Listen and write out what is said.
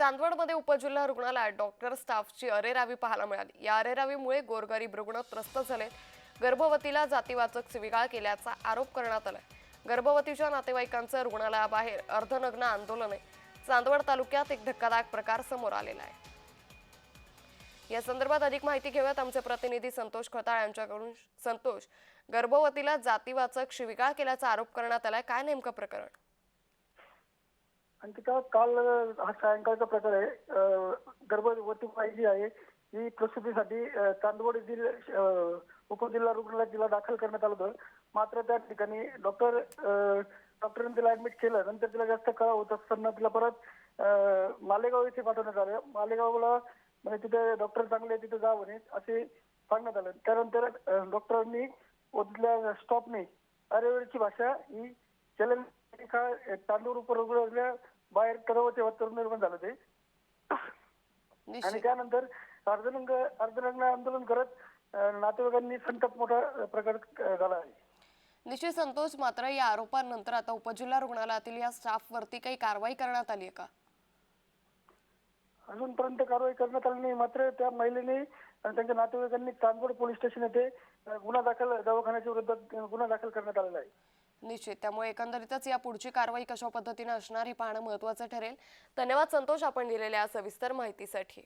चांदवडमध्ये उपजिल्हा रुग्णालयात डॉक्टर स्टाफची अरेरावी पाहायला मिळाली. या अरेरावीमुळे गोरगरीब रुग्ण त्रस्त झाले. गर्भवतीला जातीवाचक शिविगाळ केल्याचा आरोप करण्यात आलाय. गर्भवतीच्या नातेवाईकांचं रुग्णालयाबाहेर अर्धनग्न आंदोलन. आहे चांदवड तालुक्यात एक धक्कादायक प्रकार समोर आलेला आहे. या संदर्भात अधिक माहिती घेऊयात आमचे प्रतिनिधी संतोष खताळ यांच्याकडून. संतोष गर्भवतीला जातीवाचक शिविगाळ केल्याचा आरोप करण्यात आलाय. काय नेमकं प्रकरण? आणि तिथं काल हा सायंकाळचा प्रकार आहे. गर्भवती बाई जी आहे. ही प्रसूतीसाठी चांदवड येथील उपजिल्हा रुग्णालयात तिला दाखल करण्यात आलं होतं. मात्र त्या ठिकाणी डॉक्टर डॉक्टरांनी तिला ऍडमिट केलं. नंतर तिला जास्त कळा होत असताना तिला परत मालेगाव इथे पाठवण्यात आलं. मालेगावला म्हणजे तिथे डॉक्टर चांगले तिथे जा म्हणे असे सांगण्यात आलं. त्यानंतर डॉक्टरांनी व तिथल्या स्टॉपने अरेवेळची भाषा ही चलन एका तांदूळ रुग्णालया बाहेर करावं तेव्हा तरुण निर्माण झालं ते. आणि त्यानंतर अर्धनंग अर्धनग्न आंदोलन करत नातेवाईकांनी संताप मोठा प्रकार झाला आहे. निश्चित संतोष मात्र या आरोपांनंतर आता उपजिल्हा रुग्णालयातील या स्टाफवरती काही कारवाई करण्यात आली आहे का? अजूनपर्यंत कारवाई करण्यात आली नाही. मात्र त्या महिलेने आणि त्यांच्या नातेवाईकांनी चांदवड पोलीस स्टेशन येथे गुन्हा दाखल दवाखान्याच्या विरोधात गुन्हा दाखल करण्यात आलेला आहे. निश्चित. त्यामुळे एकंदरीतच या पुढची कारवाई कशा पद्धतीने असणार हे पाहणं महत्वाचं ठरेल. धन्यवाद संतोष आपण दिलेल्या सविस्तर माहितीसाठी.